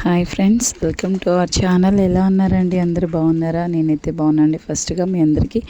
Hi friends welcome to our channel. ఎలా ఉన్నారండి? అందరు బాగున్నారా? నేనైతే బాగున్నాండి ఫస్ట్గా మీ అందరికీ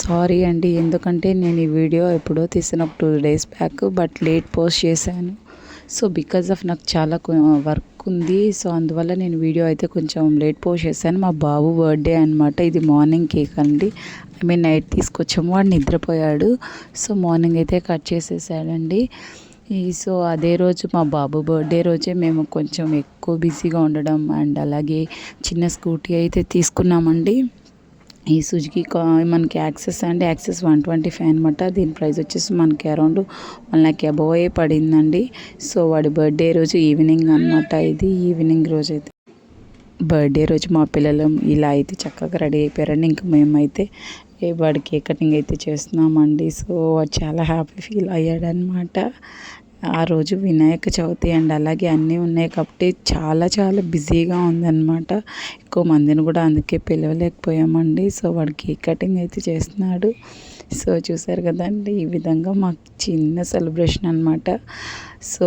సారీ అండి. ఎందుకంటే నేను ఈ వీడియో ఎప్పుడో తీసిన ఒక two days back but late post చేశాను. సో బికాజ్ ఆఫ్ నాకు చాలా వర్క్ ఉంది. సో అందువల్ల నేను వీడియో అయితే కొంచెం లేట్ పోస్ట్ చేశాను. మా బాబు బర్త్డే అనమాట ఇది మార్నింగ్ కేక్ అండి. ఐ మీన్ నైట్ తీసుకొచ్చాము. వాడు నిద్రపోయాడు. సో మార్నింగ్ అయితే కట్ చేసేసాడండి. ఈ సో అదే రోజు మా బాబు బర్త్డే రోజే మేము కొంచెం ఎక్కువ బిజీగా ఉండడం అండ్ అలాగే చిన్న స్కూటీ అయితే తీసుకున్నామండి. ఈ సుజుకి మనకి యాక్సెస్ అండి. యాక్సెస్ వన్ ట్వంటీ ఫైవ్ అనమాట దీని ప్రైస్ వచ్చేసి మనకి అరౌండ్ వన్ ల్యాక్ అబోవే పడిందండి. సో వాడి బర్త్డే రోజు ఈవినింగ్ అనమాట ఇది. ఈవినింగ్ రోజు అయితే బర్త్డే రోజు మా పిల్లలు ఇలా అయితే చక్కగా రెడీ అయిపోయారండి. ఇంకా మేమైతే వాడి కేక్ కటింగ్ అయితే చేస్తున్నామండి. సో చాలా హ్యాపీ ఫీల్ అయ్యాడనమాట ఆ రోజు వినాయక చవితి అండ్ అలాగే అన్నీ ఉన్నాయి కాబట్టి చాలా చాలా బిజీగా ఉందన్నమాట. ఎక్కువ మందిని కూడా అందుకే పిలవలేకపోయామండి. సో వాడు కేక్ కటింగ్ అయితే చేస్తున్నాడు. సో చూసారు కదండి ఈ విధంగా మాకు చిన్న సెలబ్రేషన్ అనమాట సో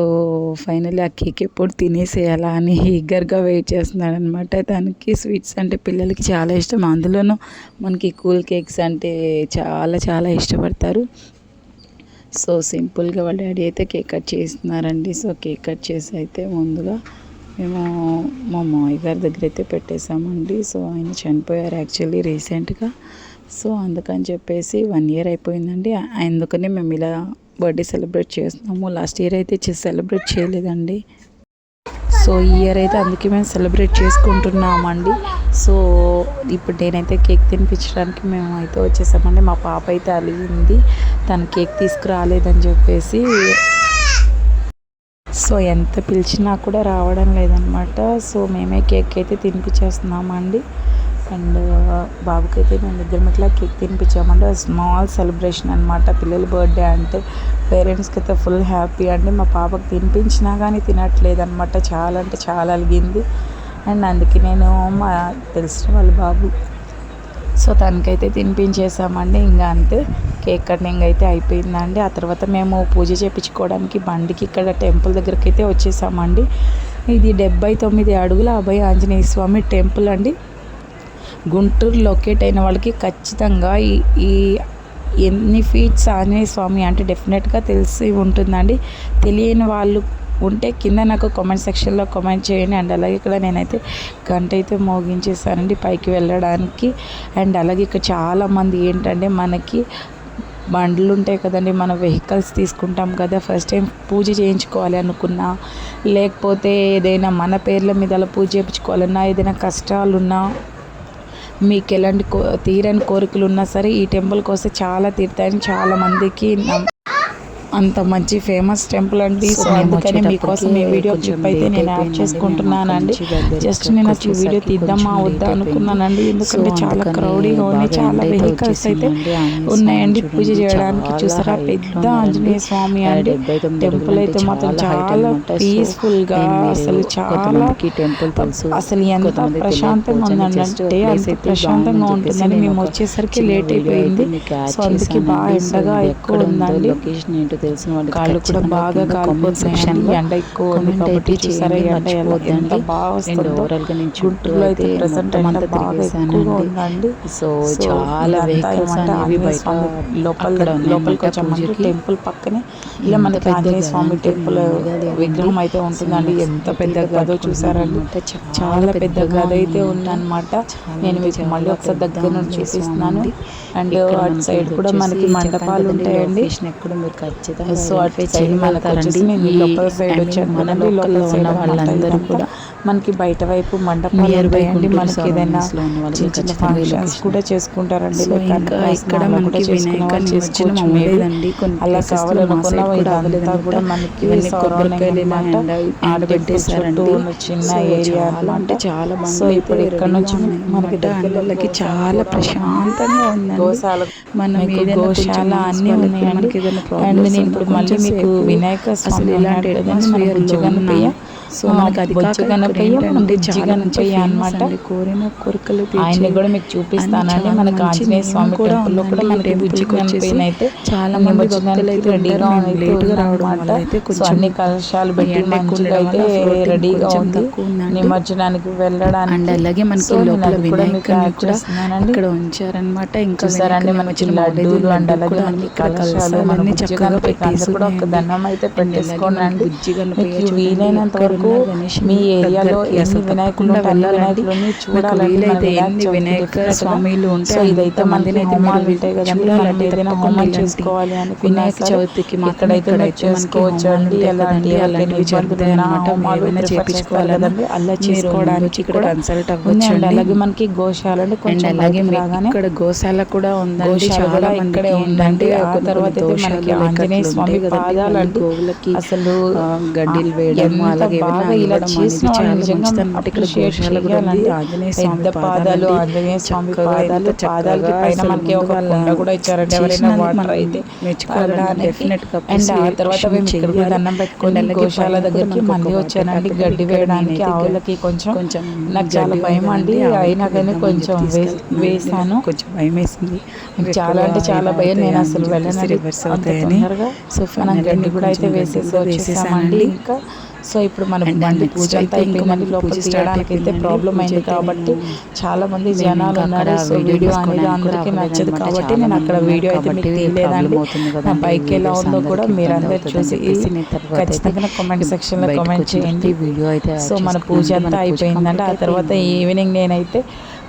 ఫైనల్లీ ఆ కేక్ ఎప్పుడు తినేసేయాలా అని ఈగర్గా వెయిట్ చేస్తున్నాడు అనమాట దానికి స్వీట్స్ అంటే పిల్లలకి చాలా ఇష్టం. అందులోనూ మనకి కూల్ కేక్స్ అంటే చాలా చాలా ఇష్టపడతారు. సో సింపుల్గా వాళ్ళ డాడీ అయితే కేక్ కట్ చేస్తున్నారండి. సో కేక్ కట్ చేసి అయితే ముందుగా మేము మా మామయ్య గారి దగ్గర అయితే పెట్టేశామండి. సో ఆయన చనిపోయారు యాక్చువల్లీ రీసెంట్గా. సో అందుకని చెప్పేసి వన్ ఇయర్ అయిపోయిందండి. అందుకనే మేము ఇలా బర్త్డే సెలబ్రేట్ చేస్తున్నాము. లాస్ట్ ఇయర్ అయితే సెలబ్రేట్ చేయలేదండి. సో ఈ ఇయర్ అయితే అందుకే మేము సెలబ్రేట్ చేసుకుంటున్నామండి. సో ఇప్పుడు నేనైతే కేక్ తినిపించడానికి మేము అయితే వచ్చేసామండి. మా పాప అయితే అలిగింది. తను కేక్ తీసుకురాలేదని చెప్పేసి సో ఎంత పిలిచినా కూడా రావడం లేదనమాట సో మేమే కేక్ అయితే తినిపించేస్తున్నామండి. అండ్ బాబుకి అయితే మేము ఇద్దరం ఇట్లా కేక్ తినిపించామంటే స్మాల్ సెలబ్రేషన్ అనమాట పిల్లల బర్త్డే అంటే పేరెంట్స్కి అయితే ఫుల్ హ్యాపీ అండి. మా పాపకు తినిపించినా కానీ తినట్లేదు అనమాట చాలా అంటే చాలా అలిగింది. అండ్ అందుకే నేను మా తెలిసిన వాళ్ళ బాబు. సో తనకైతే తినిపించేసామండి. ఇంకా అంతే. కేక్ కటింగ్ అయితే అయిపోయిందండి. ఆ తర్వాత మేము పూజ చేయించుకోవడానికి బండికి ఇక్కడ టెంపుల్ దగ్గరికి అయితే వచ్చేసామండి. ఇది డెబ్బై తొమ్మిది అడుగుల అభయ ఆంజనేయ స్వామి టెంపుల్ అండి. గుంటూరు లొకేట్ అయిన వాళ్ళకి ఖచ్చితంగా ఈ ఎన్ని ఫీట్స్ ఆంజనేయ స్వామి అంటే డెఫినెట్గా తెలిసి ఉంటుందండి. తెలియని వాళ్ళు ఉంటే కింద నాకు కామెంట్ సెక్షన్లో కామెంట్ చేయండి. అండ్ అలాగే ఇక్కడ నేనైతే గంట అయితే మోగించేసానండి పైకి వెళ్ళడానికి. అండ్ అలాగే ఇక్కడ చాలామంది ఏంటంటే మనకి బండ్లు ఉంటాయి కదండి మన వెహికల్స్ తీసుకుంటాం కదా. ఫస్ట్ టైం పూజ చేయించుకోవాలి అనుకున్నా లేకపోతే ఏదైనా మన పేర్ల మీద అలా పూజ చేయించుకోవాలన్నా ఏదైనా కష్టాలున్నా మీకు ఎలాంటి కో తీరని కోరికలు ఉన్నా సరే ఈ టెంపుల్కి వస్తే చాలా తీరుతాయని చాలామందికి అంత మంచి ఫేమస్ టెంపుల్ అండి. సో అందుకని మీకోసం ఈ వీడియో క్లిప్ అయితే నేను యాడ్ చేసుకుంటున్నానండి. జస్ట్ నేను అసలు వీడియో తీద్దామా వద్దా అనుకున్నానండి. ఎందుకంటే చాలా క్రౌడీగా ఉన్నాయి. చాలా వెహికల్స్ అయితే ఉన్నాయండి. పూజ చేయడానికి చూసారా? పెద్ద ఆంజనేయ స్వామి అండి. టెంపుల్ అయితే మాత్రం చాలా పీస్ఫుల్గా అసలు చాలా అసలు ఎంత ప్రశాంతంగా ఉందండి అంటే అంత ప్రశాంతంగా ఉంటుందని మేము వచ్చేసరికి లేట్ అయిపోయింది. సో అందుకే బాగా ఎండగా ఎక్కువ ఉందండి. తెలిసిన వాళ్ళు కాళ్ళు కూడా బాగా కాలిపోతున్నాయండి ఎండ ఎక్కువ ఉంది కాబట్టి చూసారా ఎండ ఎంత బాగా వస్తుందో ఓవరాల్గా నేను గుంటూరులో అయితే ప్రజెంట్ ఎండ బాగా ఎక్కువగా ఉందండి. సో చాలా వెహికల్స్ అనేవి బయట లోపల లోపలికి వచ్చామంటే టెంపుల్ పక్కనే ఇలా మనకి ఆంజనేయ స్వామి టెంపుల్ విగ్రహం అయితే ఉంటుందండి. ఎంత పెద్ద గదో చూసారండి. చాలా పెద్ద గద అయితే ఉందన్నమాట. నేను మీకు మళ్ళీ ఒకసారి దగ్గర నుంచి చూపిస్తున్నాను. అండ్ అటు సైడ్ కూడా మనకి మండపాలు ఉంటాయండి. ఎక్కడ మీరు ఖచ్చితంగా సో అటు సైడ్ మనకి లోపల సైడ్ వచ్చాను మన లోపల ఉన్న వాళ్ళందరూ కూడా మనకి బయట వైపు మండపం అండి మనకి ఏదైనా చిన్న చిన్న ఫంక్షన్స్ కూడా చేసుకుంటారండి. ఇంకా ఇక్కడ మనకి వినాయక అలా కావాలనుకున్న ఇదంతా కూడా మనకి ఆడబెట్టేసారండి చిన్న ఏరియా అంటే చాలా బాగుంది సో ఇప్పుడు ఇక్కడ నుంచి మనకి దగ్గరకి చాలా ప్రశాంతంగా ఉందండి. గోశాల మనం గోశాల అన్ని ఉన్నాయండి. అండ్ నేను ఇప్పుడు మళ్ళీ మీకు వినాయక స్వామి ఇలాంటి సో మనకి అది మన. అండి. కోరిన కోరికలు ఆయన్ని కూడా మీకు చూపిస్తానండి మనకి ఆంజనేయ స్వామి కూడా టెంపుల్లో కూడా. మనకి బుజ్జి గణపయ్యని అయితే చాలా మంది భక్తులు అయితే రెడీగా. అయితే లేటుగా. రావడం వల్ల అయితే కొంచెం అన్ని కలశాలు పెట్టి మంచిగా అయితే రెడీగా ఉంది. నిమజ్జనానికి వెళ్ళడానికి అండ్ అలాగే మనకి లోపల వినాయకుడిని కూడా. ఇక్కడ ఉంచారనమాట ఇంకా వినాయకుడిని మనకి వచ్చిన లడ్డూలు అండ్ అలాగే మనకి కలశాలు మన బుజ్జి చక్కగా పెట్టేసి కూడా ఒక. దండం అయితే పెట్టేసుకోండి మనకి బుజ్జి గణపయ్య మీకు చూడండి, వీలైనంత వరకు గణేశుని మీ ఏరియాలో ఎన్ని వినాయకులు తప్పకుండా ఉంటే అన్ని వెళ్ళాలండి. వినాయకులని మీకు చూడాలండి వీలైతే మన ఎన్ని వినాయక. స్వామిలు ఉంటే సో ఇదైతే మందిని అయితే మీరు ఉంటాయి. కదండి చూడాలంటే మనం ఏదైనా ఇలాంటి చేసుకోవాలి అనుకున్నా వినాయక చవితికి మాత్రం ఇక్కడైతే మీరు ఇక్కడైతే మనకి చేసుకోవచ్చు అండి ఉంటాయి ఎలాంటి అలాంటివి జరుగుతాయి ఏమైనా చేపించుకోవాలన్నా కదండి. అలా మీరు చేసుకోవడానికి ఇక్కడ కూడా కన్సల్ట్ ఉందండి అవ్వచ్చండి. అలాగే మనకి గోశాల కొంచెం అలాగే మీకు ఇక్కడ గోశాల కూడా ఉందండి. చాలా ఇక్కడే ఉందండి. ఆ తర్వాత మనకి ఆంజనేయ స్వామి ఉంటాయి. పాదాలు గోవులకి అసలు గడ్డిలు వేయడం అలాగే బాగా ఇలా చేసిన. ఇక్కడ గోశాల. ఆంజనేయ స్వామి పాదాలు. ఆంజనేయ స్వామి పాదాలు పాదాలకి పైన మనకి ఒక కుండ కూడా ఇచ్చారండి ఎవరైనా వాటర్ అయితే అండ్ ఆ తర్వాత మేము ఇక్కడ కూడా. దండం పెట్టుకొని గోశాల దగ్గరికి మళ్ళీ వచ్చానండి గడ్డి వేయడానికి ఆవులకి కొంచెం కొంచెం నాకు చాలా భయం అండి. అయినా కానీ కొంచెం. వేసాను కొంచెం భయం వేసింది చాలా అంటే చాలా భయం నేను అసలు వెళ్ళనండి రివర్స్ అవుతాయని సో మనం గడ్డి కూడా అయితే వేసేసి వేసేసానండి. ఇంకా సో ఇప్పుడు మన బండి పూజ అంతా ఇంకా మనకి లోపల తీయడానికి అయితే. ప్రాబ్లం అయింది కాబట్టి చాలా మంది జనాలు ఉన్నారు సో వీడియో అనేది అందరికీ నచ్చదు. కాబట్టి నేను అక్కడ వీడియో అయితే మీకు తీయలేదండి నా. బైక్ ఎలా ఉందో కూడా అందరికీ మీరు ఇబ్బంది అందరు అవుతుందని చూసి ఖచ్చితంగా కామెంట్ సెక్షన్లో కామెంట్ చేయండి వీడియో అయితే సో మన. పూజ అంతా పూజ అయిపోయిందండి ఆ తర్వాత. ఈవినింగ్ నేనైతే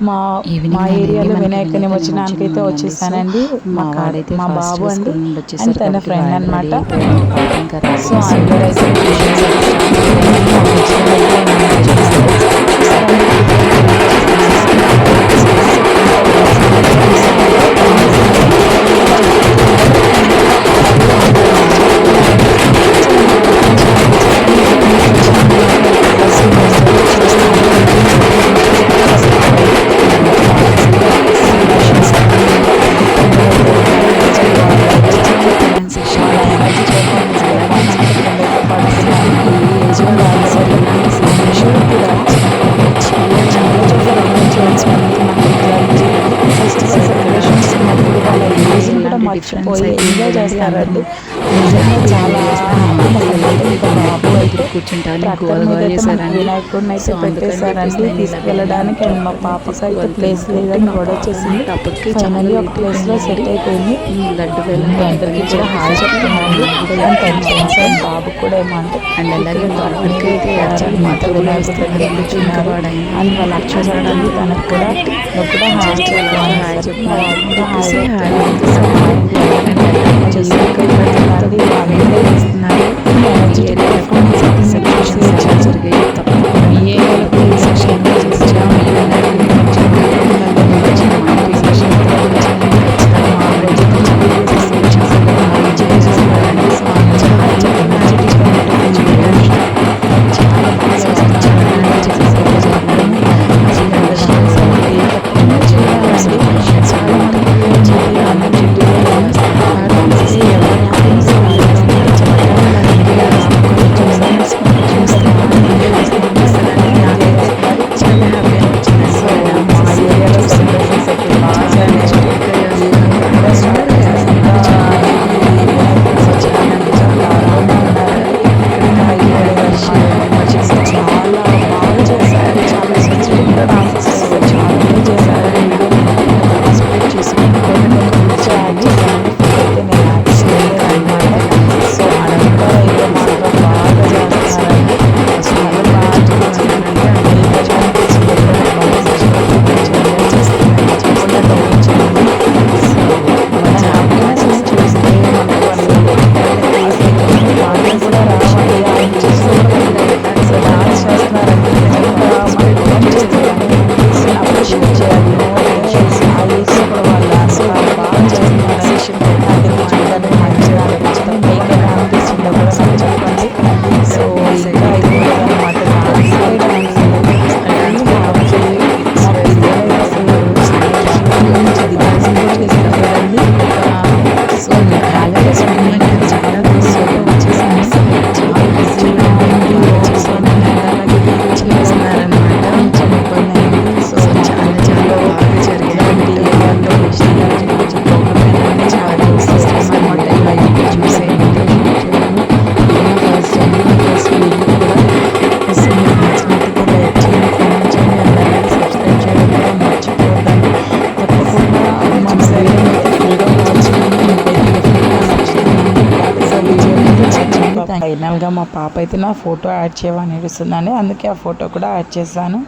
మా మా ఏరియాలో వినాయక నిమజ్జనానికి అయితే వచ్చేసానండి. మా మా కా- వాడైతే మా బాబు అండి తన ఫ్రెండ్ అనమాట. సో అందరూ అయితే Thank you. ఎంజాయ్ చేస్తారండి. నిజంగా చాలా హ్యాపీ ఇంకా అయితే కూర్చుంటాను వినాయకుడిని అయితే పెట్టేశారండి. తీసుకెళ్ళడానికి మా పాపకి అయితే ప్లేస్ లేదని గొడవ వచ్చేసింది. అప్పటికే ఫైనల్లీ ఒక ప్లేస్లో సెట్ అయిపోయింది. లడ్డు ఇంకా అందరికీ కూడా హాయ్ చెప్తున్నాను బాబు కూడా ఏమంటే అండ్ అలాగే బాబుకి అయితే యాక్చువల్లీ మాత వినాయకుడిని కూర్చున్నారు అండ్ వాళ్ళ అక్ష చూడండి తనకు కూడా నువ్వు కూడా హాయ్ చెప్తున్నాను హాయ్ చెప్తున్నాను కూడా హాయ్ చెప్తున్నాను చూసాక ఇబ్బంది మా వీడియో పాప అయితే నా ఫోటో యాడ్ చేయమని ఏడుస్తుందండి అందుకే ఆ ఫోటో కూడా యాడ్ చేశాను.